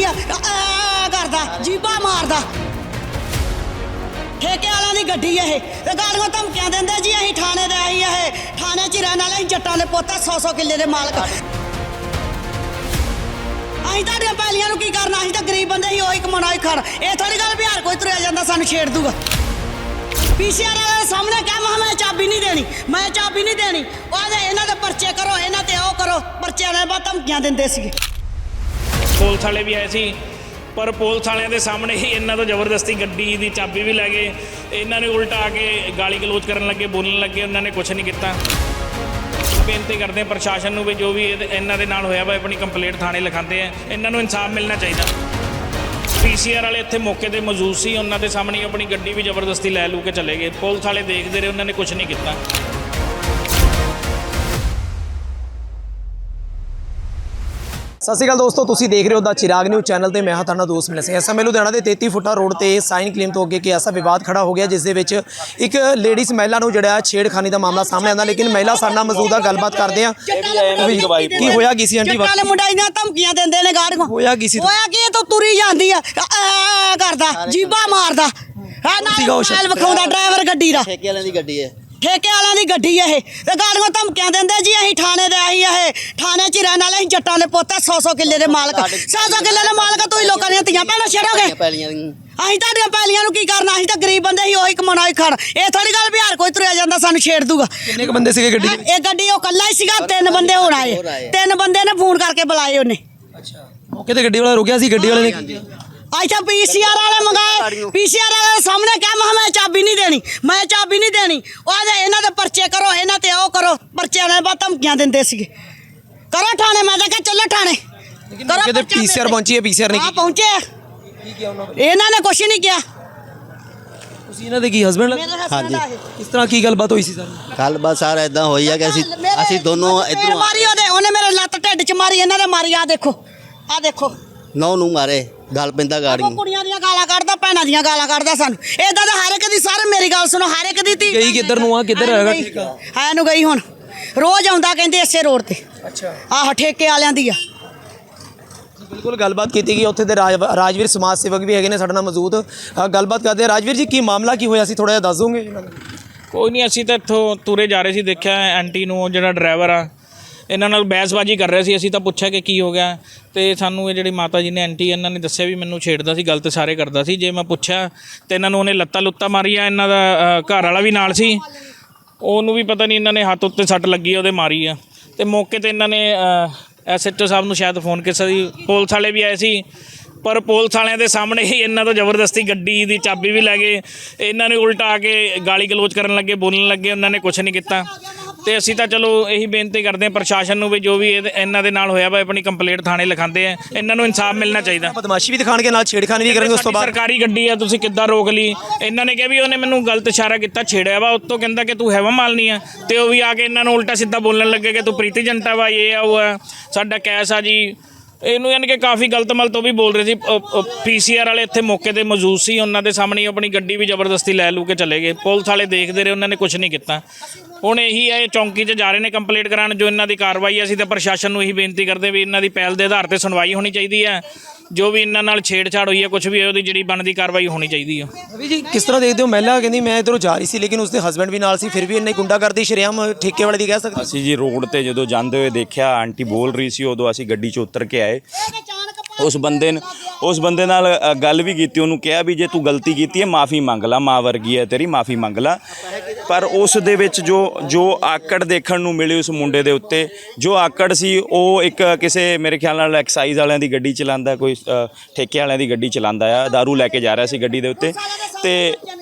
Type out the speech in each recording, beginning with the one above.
ਜਾਂਦੀ ਆ। ਆ ਕਰਦਾ ਜੀਬਾ ਮਾਰਦਾ। ਠੇਕੇ ਵਾਲਿਆਂ ਦੀ ਗੱਡੀ ਇਹ। ਤੇ ਗਾੜੀਆਂ ਧਮਕੀਆਂ ਦਿੰਦੇ ਜੀ, ਅਸੀਂ ਥਾਣੇ ਦੇ ਆਈ ਇਹ। ਥਾਣੇ 'ਚ ਰਹਿਣ ਵਾਲੇ ਜੱਟਾਂ ਦੇ ਪੁੱਤ 100 100 ਕਿੱਲੇ ਦੇ ਮਾਲਕ। ਅਸੀਂ ਤੁਹਾਡੀਆਂ ਪੈਲੀਆਂ ਨੂੰ ਕੀ ਕਰਨਾ? ਅਸੀਂ ਤਾਂ ਗਰੀਬ ਬੰਦੇ ਹੀ ਉਹੀ ਕਮਾਉਣਾ ਹੀ ਖਾਣਾ। ਇਹ ਥੋੜੀ ਗੱਲ ਬਿਹਾਰ ਕੋਈ ਤੁਰਿਆ ਜਾਂਦਾ, ਸਾਨੂੰ ਛੇੜ ਦੂਗਾ। ਪੀਸੀਆਰ ਵਾਲੇ ਸਾਹਮਣੇ ਕਹਿ, ਮੈਂ ਮੈਂ ਚਾਬੀ ਨਹੀਂ ਦੇਣੀ, ਮੈਂ ਚਾਬੀ ਨਹੀਂ ਦੇਣੀ। ਉਹਦੇ ਇਹਨਾਂ ਦੇ ਪਰਚੇ ਕਰੋ, ਇਹਨਾਂ ਤੇ ਉਹ ਕਰੋ। ਪਰਚੇ ਦੇ ਬਾਅਦ ਧਮਕੀਆਂ ਦਿੰਦੇ ਸੀਗੇ। ਪੁਲਿਸ ਵਾਲੇ ਵੀ ਆਏ ਸੀ, ਪਰ ਪੁਲਿਸ ਵਾਲਿਆਂ ਦੇ ਸਾਹਮਣੇ ਹੀ ਇਹਨਾਂ ਤੋਂ ਜ਼ਬਰਦਸਤੀ ਗੱਡੀ ਦੀ ਚਾਬੀ ਵੀ ਲੈ ਗਏ। ਇਹਨਾਂ ਨੇ ਉਲਟਾ ਆ ਕੇ ਗਾਲੀ ਗਲੋਚ ਕਰਨ ਲੱਗੇ, ਬੋਲਣ ਲੱਗੇ, ਉਹਨਾਂ ਨੇ ਕੁਝ ਨਹੀਂ ਕੀਤਾ। ਬੇਨਤੀ ਕਰਦੇ ਹਾਂ ਪ੍ਰਸ਼ਾਸਨ ਨੂੰ ਵੀ ਜੋ ਵੀ ਇਹਦੇ- ਇਹਨਾਂ ਦੇ ਨਾਲ ਹੋਇਆ ਵਾ ਆਪਣੀ ਕੰਪਲੇਂਟ ਥਾਣੇ ਲਿਖਾਉਂਦੇ ਆ। ਇਹਨਾਂ ਨੂੰ ਇਨਸਾਫ ਮਿਲਣਾ ਚਾਹੀਦਾ। ਪੀਸੀਆਰ ਵਾਲੇ ਇੱਥੇ ਮੌਕੇ ਤੇ ਮੌਜੂਦ ਸੀ, ਉਹਨਾਂ ਦੇ ਸਾਹਮਣੇ ਹੀ ਆਪਣੀ ਗੱਡੀ ਵੀ ਜ਼ਬਰਦਸਤੀ ਲੈ ਲੂ ਕੇ ਚਲੇ ਗਏ। ਪੁਲਿਸ ਵਾਲੇ ਦੇਖਦੇ ਰਹੇ, ਉਹਨਾਂ ਨੇ ਕੁਝ ਨਹੀਂ ਕੀਤਾ। ਸਤਿ ਸ਼੍ਰੀ ਅਕਾਲ ਦੋਸਤੋ ਤੁਸੀਂ ਦੇਖ ਰਹੇ ਹੋ ਦਾ ਚਿਰਾਗ ਨਿਊ ਚੈਨਲ ਤੇ ਮੈਂ ਹਾਂ ਤੁਹਾਡਾ ਦੋਸਤ ਮਿਲਿਆ ਸਿੰਘ। ਸਮੇਂ ਲੁਧਿਆਣਾ ਦੇ 33 ਫੁੱਟਾ ਰੋਡ ਤੇ ਸਾਈਨ ਕਲੀਮ ਤੋਂ ਅੱਗੇ ਕਿ ਐਸਾ ਵਿਵਾਦ ਖੜਾ ਹੋ ਗਿਆ ਜਿਸ ਦੇ ਵਿੱਚ ਇੱਕ ਲੇਡੀਜ਼ ਮਹਿਲਾ ਨੂੰ ਜਿਹੜਾ ਛੇੜਖਾਨੀ ਦਾ ਮਾਮਲਾ ਸਾਹਮਣੇ ਆਉਂਦਾ ਲੇਕਿਨ ਮਹਿਲਾ ਸਾਡੇ ਨਾਲ ਮੌਜੂਦ ਆ ਗੱਲਬਾਤ ਕਰਦੇ ਆ ਕੀ ਹੋਇਆ ਕੀ ਸੀ ਆਂਟੀ ਵਾਲੇ ਮੁੰਡਾ ਇਹਨਾਂ ਧਮਕੀਆਂ ਦਿੰਦੇ ਨੇ ਗਾੜੀਆਂ ਹੋਇਆ ਕੀ ਸੀ? ਹੋਇਆ ਕੀ ਇਹ ਤਾਂ ਤੁਰੀ ਜਾਂਦੀ ਆ। ਆ ਕਰਦਾ ਜੀਬਾ ਮਾਰਦਾ। ਹੈ। ਨਾ ਸੀਗਾ ਉਹ ਸ਼ਖਸ? ਮੋਬਾਈਲ ਵਿਖਾਉਂਦਾ ਡਰਾਈਵਰ ਗੱਡੀ ਦਾ। ਠੇਕੇ ਵਾਲਿਆਂ ਦੀ ਗੱਡੀ ਹੈ। ਠੇਕੇ ਵਾਲਿਆਂ ਦੀ ਗੱਡੀ ਇਹ। ਤੇ ਗਾੜੀਆਂ ਧਮਕੀਆਂ ਦਿੰਦੇ ਜੀ ਅਸੀਂ ਥਾਣੇ ਦੇ ਆਈ ਇਹ। ਥਾਣੇ 'ਚ ਰਹਿਣ ਵਾਲੇ ਅਸੀਂ ਜੱਟਾਂ ਦੇ ਪੁੱਤ 100 100 ਕਿੱਲੇ ਦੇ ਮਾਲਕ। 100 100 ਕਿੱਲੇ ਦੇ ਮਾਲਕ ਤੁਸੀਂ ਲੋਕਾਂ ਦੀਆਂ ਧੀਆਂ ਭੈਣਾਂ ਛੇੜੋਗੇ ਅਸੀਂ ਤੁਹਾਡੀਆਂ ਪੈਲੀਆਂ ਨੂੰ ਕੀ ਕਰਨਾ? ਅਸੀਂ ਤਾਂ ਗਰੀਬ ਬੰਦੇ ਹੀ ਉਹੀ ਕਮਾਉਣਾ ਹੀ ਖਾਣਾ। ਇਹ ਥੋੜੀ ਗੱਲ ਵੀ ਹਰ ਕੋਈ ਤੁਰਿਆ ਜਾਂਦਾ ਸਾਨੂੰ ਛੇੜ ਦੂਗਾ। ਕਿੰਨੇ ਕ ਬੰਦੇ ਸੀਗੇ ਗੱਡੀ 'ਚ? ਇਹ ਗੱਡੀ ਉਹ ਕੱਲਾ ਹੀ ਸੀਗਾ ਤਿੰਨ ਬੰਦੇ ਹੋਰ ਆਏ। ਤਿੰਨ ਬੰਦੇ ਨੇ ਫੋਨ ਕਰਕੇ ਬੁਲਾਏ ਉਹਨੇ। ਮੌਕੇ ਤੇ ਗੱਡੀ ਵਾਲਾ ਰੁਕਿਆ ਸੀ ਗੱਡੀ ਵਾਲੇ ਨੇ? ਅੱਛਾ ਪੀਸੀਆਰ ਵਾਲੇ ਮੰਗਾਏ। ਪੀਸੀਆਰ ਵਾਲੇ ਸਾਹਮਣੇ ਕਹਿ ਮੈਂ ਮੈਂ ਚਾਬੀ ਨਹੀਂ ਦੇਣੀ ਮੈਂ ਚਾਬੀ ਨਹੀਂ ਦੇਣੀ। ਉਹਦੇ ਇਹਨਾਂ ਦੇ ਪਰਚੇ ਕਰੋ ਇਹਨਾਂ ਤੇ ਉਹ ਕਰੋ। ਪਰਚਿਆਂ ਦੇ ਬਾਅਦ ਧਮਕੀਆਂ ਦਿੰਦੇ ਸੀਗੇ। ਕਰੋ ਥਾਣੇ ਮੈਂ ਤਾਂ ਕਿਹਾ ਚੱਲੋ ਥਾਣੇ। ਕਰੋ ਮੌਕੇ ਤੇ ਪਰਚਾ ਪੀਸੀਆਰ। ਪਹੁੰਚੀ ਹੈ ਪੀਸੀਆਰ ਨੇ ਹਾਂ ਕੀ ਪਹੁੰਚੇ ਆ। ਇਹਨਾਂ ਨੇ ਕੁਛ ਨਹੀਂ ਕਿਹਾ। ਤੁਸੀਂ ਇਹਨਾਂ ਦੇ ਕੀ ਹਸਬੰਡ ਮੇਰੇ husband ਹਾਂਜੀ। ਆ। ਕਿਸ ਤਰ੍ਹਾਂ ਕੀ ਗੱਲਬਾਤ ਹੋਈ ਸੀ ਸਰ? ਕੱਲ ਬਸ ਸਾਰਾ ਇਦਾਂ ਹੋਈ ਆ ਕਿ ਅਸੀਂ ਮੇਰੇ- ਅਸੀਂ ਦੋਨੋਂ ਇਧਰੋਂ ਮਾਰੀ ਉਹਦੇ ਉਹਨੇ ਮੇਰੇ ਲੱਤ ਢਿੱਡ 'ਚ ਮਾਰੀ ਇਹਨਾਂ ਦੇ ਮਾਰੀ। ਆ ਦੇਖੋ ਆ ਦੇਖੋ। ਨੌ ਨੂੰ ਮਾਰੇ। ਗੱਲ ਪੈਂਦਾ ਗਾੜੀ ਕੁੜੀਆਂ ਦੀਆਂ ਗਾਲਾਂ ਕੱਢਦਾ ਭੈਣਾਂ ਦੀਆਂ ਗਾਲਾਂ ਕੱਢਦਾ ਸਾਨੂੰ। ਏਦਾਂ ਤਾਂ ਹਰ ਇੱਕ ਦੀ ਸਾਰੇ ਮੇਰੀ ਗੱਲ ਸੁਣੋ ਹਰ ਇੱਕ ਦੀ ਧੀ ਗਈ ਕਿੱਧਰ ਨੂੰ ਆ, ਕਿੱਧਰ ਹੈਗਾ। ਠੇਕਾ? ਹਾਂ ਨੂੰ ਗਈ ਹੁਣ। ਰੋਜ਼ ਆਉਂਦਾ ਕਹਿੰਦੇ ਇਸੇ ਰੋਡ ਤੇ। ਅੱਛਾ। ਆਹ ਠੇਕੇ ਵਾਲਿਆਂ ਦੀ ਆ। ਬਿਲਕੁਲ ਗੱਲਬਾਤ ਕੀਤੀ ਗਈ। ਉੱਥੇ ਦੇ ਰਾਜ- ਰਾਜਵੀਰ ਸਮਾਜ ਸੇਵਕ ਵੀ ਹੈਗੇ ਨੇ ਸਾਡੇ ਨਾਲ ਮੌਜੂਦ। ਗੱਲਬਾਤ ਕਰਦੇ ਆ। ਰਾਜਵੀਰ ਜੀ ਕੀ ਮਾਮਲਾ ਕੀ ਹੋਇਆ ਸੀ? ਥੋੜਾ ਜਿਹਾ ਦੱਸ ਦੋਗੇ ਕੋਈ ਨਹੀਂ ਅਸੀਂ ਤਾਂ ਇੱਥੋਂ ਤੁਰੇ ਜਾ ਰਹੇ ਸੀ ਦੇਖਿਆ ਐਂਟੀ ਨੂੰ ਜਿਹੜਾ ਡਰਾਈਵਰ ਆ। ਇਹਨਾਂ ਨਾਲ ਬਹਿਸਬਾਜ਼ੀ ਕਰ ਰਿਹਾ ਸੀ ਅਸੀਂ ਤਾਂ ਪੁੱਛਿਆ ਕਿ ਕੀ ਹੋ ਗਿਆ। ਤੇ ਸਾਨੂੰ ਇਹ ਜਿਹੜੀ ਮਾਤਾ ਜੀ ਨੇ ਐਂਟੀ ਇਹਨਾਂ ਨੇ ਦੱਸਿਆ ਵੀ ਮੈਨੂੰ ਛੇੜਦਾ ਸੀ ਗਲਤ ਸਾਰੇ ਕਰਦਾ ਸੀ। ਜੇ ਮੈਂ ਪੁੱਛਿਆ ਤੇ ਇਹਨਾਂ ਨੂੰ ਉਹਨੇ ਲੱਤਾਂ ਲੁੱਤਾਂ ਮਾਰੀਆਂ ਇਹਨਾਂ ਦਾ ਅ, ਘਰ ਵਾਲਾ ਵੀ ਨਾਲ ਸੀ। ਉਹਨੂੰ ਵੀ ਪਤਾ ਨਹੀਂ ਇਹਨਾਂ ਨੇ ਹੱਥ ਉੱਤੇ ਸੱਟ ਲੱਗੀ ਉਹਦੇ ਮਾਰੀ ਆ। ਤੇ ਮੌਕੇ ਤੇ ਇਹਨਾਂ ਨੇ ਐਸਐਚਓ ਸਾਹਿਬ ਨੂੰ ਸ਼ਾਇਦ ਫੋਨ ਕੀਤਾ ਸੀ। ਪੁਲਿਸ ਵਾਲੇ ਵੀ ਆਏ ਸੀ। ਪਰ ਪੁਲਿਸ ਵਾਲਿਆਂ ਦੇ ਸਾਹਮਣੇ ਹੀ ਇਹਨਾਂ ਤੋਂ ਜ਼ਬਰਦਸਤੀ ਗੱਡੀ ਦੀ ਚਾਬੀ ਵੀ ਲੈ ਗਏ। ਇਹਨਾਂ ਨੇ ਉਲਟਾ ਆ ਕੇ ਗਾਲੀ ਗਲੋਚ ਕਰਨ ਲੱਗੇ ਬੋਲਣ ਲੱਗੇ ਉਹਨਾਂ ਨੇ ਕੁਝ ਨਹੀਂ ਕੀਤਾ। ਤੇ ਅਸੀਂ ਤਾਂ ਚਲੋ ਇਹੀ ਬੇਨਤੀ ਕਰਦੇ ਹਾਂ ਪ੍ਰਸ਼ਾਸਨ ਨੂੰ ਵੀ ਜੋ ਵੀ ਇਹਦੇ- ਇਹਨਾਂ ਦੇ ਨਾਲ ਹੋਇਆ ਵਾ ਆਪਣੀ ਕੰਪਲੇਂਟ ਥਾਣੇ ਲਿਖਾਉਂਦੇ ਆ। ਇਹਨਾਂ ਨੂੰ ਇਨਸਾਫ ਮਿਲਣਾ ਚਾਹੀਦਾ। ਬਦਮਾਸ਼ੀ ਵੀ ਦਿਖਾਣਗੇ ਨਾਲ ਛੇੜਖਾਨੀ ਵੀ ਕਰਨਗੇ ਉਸ ਤੋਂ ਸਾਡੀ ਬਾਅਦ ਸਰਕਾਰੀ ਗੱਡੀ ਆ ਤੁਸੀਂ ਕਿੱਦਾਂ ਰੋਕ ਲਈ? ਇਹਨਾਂ ਨੇ ਕਿਹਾ ਵੀ ਉਹਨੇ ਮੈਨੂੰ ਗਲਤ ਇਸ਼ਾਰਾ ਕੀਤਾ ਛੇੜਿਆ ਵਾ। ਉੱਤੋਂ ਕਹਿੰਦਾ ਕਿ ਤੂੰ ਹੈਵਾ ਮਾਲਨੀ ਆ। ਤੇ ਉਹ ਵੀ ਆ ਕੇ ਇਹਨਾਂ ਨੂੰ ਉਲਟਾ ਸਿੱਧਾ ਬੋਲਣ ਲੱਗੇ ਕਿ ਤੂੰ ਪ੍ਰੀਤੀ ਜੰਟਾ ਵਾ ਇਹ ਆ ਉਹ ਆ। ਸਾਡਾ ਕੈਸ ਆ ਜੀ। ਇਹਨੂੰ ਯਾਨੀ ਕਿ ਕਾਫੀ ਗਲਤ ਮਲ ਤੋਂ ਵੀ ਬੋਲ ਰਹੇ ਸੀ। ਪੀਸੀਆਰ ਵਾਲੇ ਇੱਥੇ ਮੌਕੇ ਤੇ ਮੌਜੂਦ ਸੀ। ਉਹਨਾਂ ਦੇ ਸਾਹਮਣੇ ਹੀ ਆਪਣੀ ਗੱਡੀ ਵੀ ਜ਼ਬਰਦਸਤੀ ਲੈ ਲੂ ਕੇ ਚਲੇ ਗਏ। ਪੁਲਿਸ ਵਾਲੇ ਦੇਖਦੇ ਰਹੇ ਉਹਨਾਂ ਨੇ ਕੁਝ ਨਹੀਂ ਕੀਤਾ। ਹੁਣ ਇਹੀ ਹੈ ਇਹ ਚੌਂਕੀ 'ਚ ਜਾ ਰਹੇ ਨੇ ਕੰਪਲੀਟ ਕਰਾਉਣ ਜੋ ਇਹਨਾਂ ਦੀ ਕਾਰਵਾਈ ਹੈ, ਅਸੀਂ ਤਾਂ ਪ੍ਰਸ਼ਾਸਨ ਨੂੰ ਇਹੀ ਬੇਨਤੀ ਕਰਦੇ ਵੀ ਇਹਨਾਂ ਦੀ ਪਹਿਲ ਦੇ ਆਧਾਰ ਤੇ ਸੁਣਵਾਈ ਹੋਣੀ ਚਾਹੀਦੀ ਹੈ। ਜੋ ਵੀ ਇਹਨਾਂ ਨਾਲ ਛੇੜਛਾੜ ਹੋਈ ਹੈ ਕੁਝ ਵੀ ਹੈ ਉਹਦੀ ਜਿਹੜੀ ਬਣਦੀ ਕਾਰਵਾਈ ਹੋਣੀ ਚਾਹੀਦੀ ਹੈ। ਅਭੀ ਜੀ ਕਿਸ ਤਰ੍ਹਾਂ ਦੇਖਦੇ ਹੋ? ਮਹਿਲਾ ਕਹਿੰਦੀ ਮੈਂ ਇਧਰੋਂ ਜਾ ਰਹੀ ਸੀ ਲੇਕਿਨ ਉਸਦੇ ਹਸਬੰਡ ਵੀ ਨਾਲ ਸੀ ਫਿਰ ਵੀ ਇੰਨੇ ਗੁੰਡਾਗਰਦੀ ਸ਼ਰੇਆਮ ਠੇਕੇ ਵਾਲੇ ਦੀ ਕਹਿ ਸਕਦੇ ਅਸੀਂ ਜੀ ਰੋਡ ਤੇ ਜਦੋਂ ਜਾਂਦੇ ਹੋਏ ਦੇਖਿਆ ਆਂਟੀ ਬੋਲ ਰਹੀ ਸੀ ਉਦੋਂ ਅਸੀਂ ਗੱਡੀ 'ਚ ਉਤਰ ਕੇ ਆਏ। ਉਸ ਬੰਦੇ ਨੇ ਉਸ ਬੰਦੇ ਨਾਲ ਗੱਲ ਵੀ ਕੀਤੀ ਉਹਨੂੰ ਕਿਹਾ ਵੀ ਜੇ ਤੂੰ ਗਲਤੀ ਕੀਤੀ ਹੈ ਮਾਫੀ ਮੰਗ ਲਾ ਮਾਂ ਵਰਗੀ ਹੈ ਤੇਰੀ ਮਾਫੀ ਮੰਗ ਲਾ। ਪਰ ਉਸ ਦੇ ਵਿੱਚ ਜੋ ਜੋ ਆਕੜ ਦੇਖਣ ਨੂੰ ਮਿਲੀ ਉਸ ਮੁੰਡੇ ਦੇ ਉੱਤੇ, ਜੋ ਆਕੜ ਸੀ, ਉਹ ਇੱਕ ਕਿਸੇ ਮੇਰੇ ਖਿਆਲ ਨਾਲ ਐਕਸਾਈਜ਼ ਵਾਲਿਆਂ ਦੀ ਗੱਡੀ ਚਲਾਉਂਦਾ, ਕੋਈ ਠੇਕੇ ਵਾਲਿਆਂ ਦੀ ਗੱਡੀ ਚਲਾਉਂਦਾ ਆ दारू ਲੈ ਕੇ ਜਾ ਰਿਹਾ ਸੀ ਗੱਡੀ ਦੇ ਉੱਤੇ। ਤੇ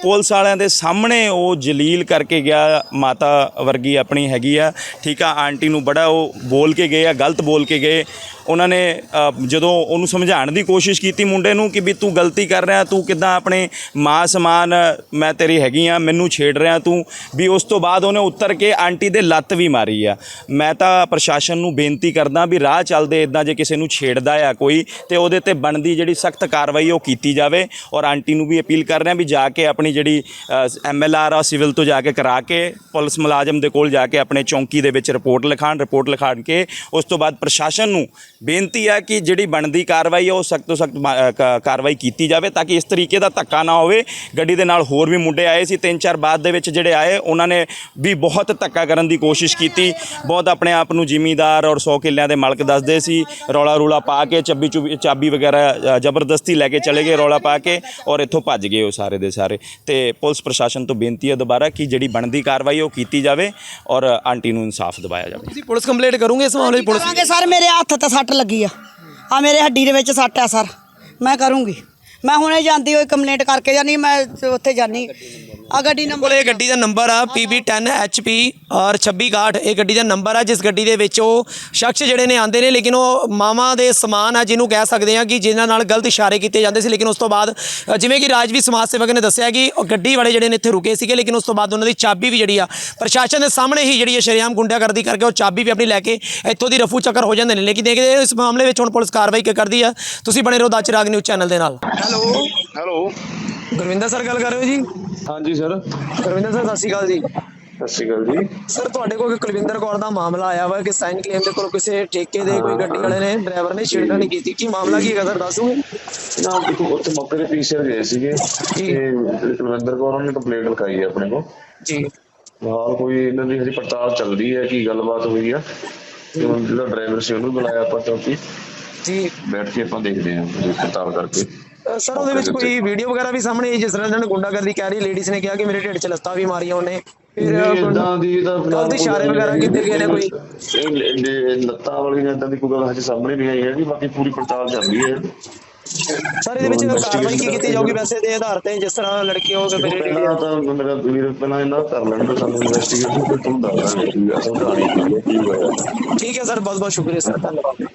ਪੁਲਿਸ ਵਾਲਿਆਂ ਦੇ ਸਾਹਮਣੇ ਉਹ ਜਲੀਲ ਕਰਕੇ ਗਿਆ, ਮਾਤਾ ਵਰਗੀ ਆਪਣੀ ਹੈਗੀ ਆ। ਠੀਕ ਆ, ਆਂਟੀ ਨੂੰ ਬੜਾ ਉਹ ਬੋਲ ਕੇ ਗਏ ਆ, ਗਲਤ ਬੋਲ ਕੇ ਗਏ। ਉਹਨਾਂ ਨੇ ਜਦੋਂ ਉਹਨੂੰ ਸਮਝਾਉਣ ਦੀ ਕੋਸ਼ਿਸ਼ ਕੀਤੀ ਕੀਤੀ ਮੁੰਡੇ ਨੂੰ ਕਿ ਵੀ ਤੂੰ ਗਲਤੀ ਕਰ ਰਿਹਾ, ਤੂੰ ਕਿਦਾਂ ਆਪਣੇ ਮਾਂ ਸਮਾਨ ਮੈਂ ਤੇਰੀ ਹੈਗੀ ਆ, ਮੈਨੂੰ ਛੇੜ ਰਿਹਾ ਤੂੰ ਵੀ ਉਸ ਤੋਂ ਬਾਅਦ ਉਹਨੇ ਉੱਤਰ ਕੇ ਆਂਟੀ ਦੇ ਲੱਤ ਵੀ ਮਾਰੀ ਆ। ਮੈਂ ਤਾਂ ਪ੍ਰਸ਼ਾਸਨ ਨੂੰ ਬੇਨਤੀ ਕਰਦਾ ਵੀ ਰਾਹ ਚੱਲਦੇ ਇਦਾਂ ਜੇ ਕਿਸੇ ਨੂੰ ਛੇੜਦਾ ਆ ਕੋਈ, ਤੇ ਉਹਦੇ ਤੇ ਬਣਦੀ ਜਿਹੜੀ ਸਖਤ ਕਾਰਵਾਈ ਉਹ ਕੀਤੀ ਜਾਵੇ ਔਰ ਆਂਟੀ ਨੂੰ ਵੀ ਅਪੀਲ ਕਰ ਰਿਹਾ ਵੀ ਜਾ ਕੇ ਆਪਣੀ ਜਿਹੜੀ ਐਮਐਲਆਰ ਆ ਸਿਵਲ ਤੋਂ ਜਾ ਕੇ ਕਰਾ ਕੇ ਪੁਲਿਸ ਮੁਲਾਜ਼ਮ ਦੇ ਕੋਲ ਜਾ ਕੇ ਆਪਣੇ ਚੌਂਕੀ ਦੇ ਵਿੱਚ ਰਿਪੋਰਟ ਲਿਖਾਣ ਰਿਪੋਰਟ ਲਿਖਾਣ ਕੇ ਉਸ ਤੋਂ ਬਾਅਦ ਪ੍ਰਸ਼ਾਸਨ ਨੂੰ ਬੇਨਤੀ ਹੈ ਕਿ ਜਿਹੜੀ ਬਣਦੀ ਕਾਰਵਾਈ ਹੈ ਉਹ ਸਖਤ ਤੋਂ ਸਖਤ ਕਾਰਵਾਈ ਕੀਤੀ ਜਾਵੇ ਤਾਂ ਕਿ ਇਸ ਤਰੀਕੇ ਦਾ ਧੱਕਾ ਨਾ ਹੋਵੇ। ਗੱਡੀ ਦੇ ਨਾਲ ਹੋਰ ਵੀ ਮੁੰਡੇ ਆਏ ਸੀ, ਤਿੰਨ ਚਾਰ ਬਾਅਦ ਦੇ ਵਿੱਚ ਜਿਹੜੇ ਆਏ ਉਹਨਾਂ ਨੇ ਵੀ ਬਹੁਤ ਧੱਕਾ ਕਰਨ ਦੀ ਕੋਸ਼ਿਸ਼ ਕੀਤੀ। ਬਹੁਤ ਆਪਣੇ ਆਪ ਨੂੰ ਜ਼ਿਮੀਂਦਾਰ ਔਰ 100 ਕਿੱਲਿਆਂ ਦੇ ਮਾਲਕ ਦੱਸਦੇ ਸੀ। ਰੌਲਾ ਰੂਲਾ ਪਾ ਕੇ ਚੱਬੀ ਚੁਬੀ ਚਾਬੀ ਵਗੈਰਾ ਜ਼ਬਰਦਸਤੀ ਲੈ ਕੇ ਚਲੇ ਗਏ ਰੌਲਾ ਪਾ ਕੇ ਔਰ ਇੱਥੋਂ ਭੱਜ ਗਏ ਉਹ ਸਾਰੇ ਦੇ ਸਾਰੇ। ਤੇ ਪੁਲਿਸ ਪ੍ਰਸ਼ਾਸਨ ਤੋਂ ਬੇਨਤੀ ਹੈ ਦੁਬਾਰਾ ਕਿ ਜਿਹੜੀ ਬਣਦੀ ਕਾਰਵਾਈ ਉਹ ਕੀਤੀ ਜਾਵੇ ਔਰ ਆਂਟੀ ਨੂੰ ਇਨਸਾਫ ਦਿਵਾਇਆ ਜਾਵੇ। ਤੁਸੀਂ ਪੁਲਿਸ ਕੰਪਲੇਂਟ ਕਰੋਗੇ ਇਸ ਮਾਮਲੇ 'ਚ ਪੁਲਿਸ? ਕਰਾਂਗੇ ਸਰ ਮੇਰੇ ਹੱਥ ਤੇ ਸੱਟ ਲੱਗੀ ਆ। ਆ ਮੇਰੇ ਹੱਡੀ ਦੇ ਵਿੱਚ ਸੱਟ ਆ ਸਰ। ਮੈਂ ਕਰੂੰਗੀ। ਮੈਂ ਹੁਣੇ ਜਾਂਦੀ ਹੋਈ ਕੰਪਲੇਂਟ ਕਰਕੇ ਜਾਨੀ ਮੈਂ ਉੱਥੇ ਜਾਨੀ ਆ ਗੱਡੀ ਨੰਬਰ ਕੋਲੇ ਗੱਡੀ ਦਾ ਨੰਬਰ ਆ PB10 HP ਔਰ 2661 ਇਹ ਗੱਡੀ ਦਾ ਨੰਬਰ ਆ ਜਿਸ ਗੱਡੀ ਦੇ ਵਿੱਚ ਉਹ ਸ਼ਖਸ ਜਿਹੜੇ ਨੇ ਆਂਦੇ ਨੇ ਲੇਕਿਨ ਉਹ ਮਾਵਾਂ ਦੇ ਸਮਾਨ ਆ ਜਿਹਨੂੰ ਕਹਿ ਸਕਦੇ ਆ ਕਿ ਜਿਨ੍ਹਾਂ ਨਾਲ ਗਲਤ ਇਸ਼ਾਰੇ ਕੀਤੇ ਜਾਂਦੇ ਸੀ। ਲੇਕਿਨ ਉਸ ਤੋਂ ਬਾਅਦ ਅ, ਜਿਵੇਂ ਕਿ ਰਾਜਵੀ ਸਮਾਜ ਸੇਵਕ ਨੇ ਦੱਸਿਆ ਕਿ ਉਹ ਗੱਡੀ ਵਾਲੇ ਜਿਹੜੇ ਨੇ ਇੱਥੇ ਰੁਕੇ ਸੀਗੇ ਲੇਕਿਨ ਉਸ ਤੋਂ ਬਾਅਦ ਉਹਨਾਂ ਦੀ ਚਾਬੀ ਵੀ ਜਿਹੜੀ ਆ ਪ੍ਰਸ਼ਾਸਨ ਦੇ ਸਾਹਮਣੇ ਹੀ ਜਿਹੜੀ ਹੈ ਸ਼ਰੇਆਮ ਗੁੰਡਾਗਰਦੀ ਕਰਕੇ ਉਹ ਚਾਬੀ ਵੀ ਆਪਣੀ ਲੈ ਕੇ ਇੱਥੋਂ ਦੀ ਰਫੂ ਚੱਕਰ ਹੋ ਜਾਂਦੇ ਨੇ। ਲੇਕਿਨ ਦੇਖਦੇ ਹਾਂ ਇਸ ਮਾਮਲੇ ਵਿੱਚ ਹੁਣ ਪੁਲਿਸ ਕਾਰਵਾਈ ਕੀ ਕਰਦੀ ਆ। ਤੁਸੀਂ ਬਣੇ ਰਹੋ ਦਾ ਚਿਰਾਗ ਨਿਊਜ਼ ਚੈਨਲ ਦੇ ਨਾਲ। ਹੈਲੋ। ਹੈਲੋ। ਗੁਰਵਿੰਦਰ ਸਰ ਗੱਲ ਕਰ ਰਹੇ ਹੋ ਜੀ? ਹਾਂਜੀ ਸਰ। ਗੁਰਵਿੰਦਰ ਸਰ ਸਤਿ ਸ਼੍ਰੀ ਅਕਾਲ ਜੀ। ਸਤਿ ਸ਼੍ਰੀ ਅਕਾਲ ਜੀ। ਸਰ ਤੁਹਾਡੇ ਕੋਲ ਕੁਲਵਿੰਦਰ ਕੌਰ ਦਾ ਮਾਮਲਾ ਆਇਆ ਵਾ ਕਿ ਸਾਈਨ ਕਲੇਮ ਦੇ ਕੋਲ ਕਿਸੇ ਠੇਕੇ ਦੇ ਕੋਈ ਗੱਡੀ ਵਾਲੇ ਨੇ ਡਰਾਈਵਰ ਨੇ ਛੇੜਖਾਨੀ ਕੀਤੀ। ਕੀ ਮਾਮਲਾ ਕੀ ਹੈਗਾ ਸਰ ਦੱਸੋਗੇ ਨਾ ਦੇਖੋ ਉੱਥੇ ਮੌਕੇ ਤੇ ਪੀਸੀਆਰ ਗਏ ਸੀਗੇ। ਤੇ ਕੁਲਵਿੰਦਰ ਕੌਰ ਨੇ ਕੰਪਲੇਂਟ ਲਿਖਾਈ ਹੈ ਆਪਣੇ ਕੋਲ। ਜੀ। ਨਾਲ ਕੋਈ ਇਹਨਾਂ ਦੀ ਹਜੇ ਪੜਤਾਲ ਚੱਲਦੀ ਹੈ ਕੀ ਗੱਲਬਾਤ ਹੋਈ ਆ। ਤੇ ਜਿਹੜਾ ਡਰਾਈਵਰ ਸੀ ਉਹਨੂੰ ਬੁਲਾਇਆ ਆਪਾਂ ਚੌਕੀ। ਜੀ। ਬੈਠ ਕੇ ਆਪਾਂ ਦੇਖਦੇ ਹਾਂ ਪੜਤਾਲ ਕਰਕੇ। ਸਰ ਉਹਦੇ ਵਿੱਚ ਕੋਈ ਵੀਡੀਓ ਵਗੈਰਾ ਵੀ ਸਾਹਮਣੇ ਆਈ ਜਿਸ ਤਰ੍ਹਾਂ ਇਹਨਾਂ ਨੇ ਗੁੰਡਾਗਰਦੀ ਕਹਿ ਰਹੀ ਲੇਡੀਜ਼ ਨੇ ਕਿਹਾ ਕਿ ਮੇਰੇ ਢਿੱਡ 'ਚ ਲੱਤਾਂ ਵੀ ਮਾਰੀਆਂ ਉਹਨੇ। ਫਿਰ ਇਦਾਂ ਦੀ ਤਾਂ ਫਿਲਹਾਲ ਗਲਤ ਇਸ਼ਾਰੇ ਵਗੈਰਾ ਕੀਤੇ ਗਏ ਨੇ ਕੋਈ? ਲੱਤਾਂ ਵਾਲੀ ਇਦਾਂ ਦੀ ਕੋਈ ਗੱਲ ਹਜੇ ਸਾਹਮਣੇ ਨਹੀਂ ਆਈ ਹੈ ਕਿ ਬਾਕੀ ਪੂਰੀ ਪੜਤਾਲ ਚੱਲਦੀ ਹੈ। ਸਰ ਇਹਦੇ ਵਿੱਚ ਕਾਰਵਾਈ ਕੀ ਕੀਤੀ ਜਾਊਗੀ ਵੈਸੇ ਦੇ ਆਧਾਰ ਤੇ ਜਿਸ ਤਰ੍ਹਾਂ ਲੜਕੀ ਹੋ ਕੇ ਮੇਰੇ ਪਹਿਲਾਂ ਤਾਂ ਮੇਰਾ ਵੀਰ ਪਹਿਲਾਂ ਇਹਨਾਂ ਕਰ ਲੈਣ ਤਾਂ ਸਾਨੂੰ ਇਨਵੈਸਟੀਗੇਸ਼ਨ ਫਿਰ ਤੁਹਾਨੂੰ ਦੱਸ ਦਾਂਗੇ। ਕੀ ਅਸਲ ਕਹਾਣੀ ਕੀ ਹੈ ਕੀ ਹੋਇਆ ਠੀਕ ਹੈ ਸਰ ਬਹੁਤ ਬਹੁਤ ਸ਼ੁਕਰੀਆ ਸਰ ਧੰਨਵਾਦ।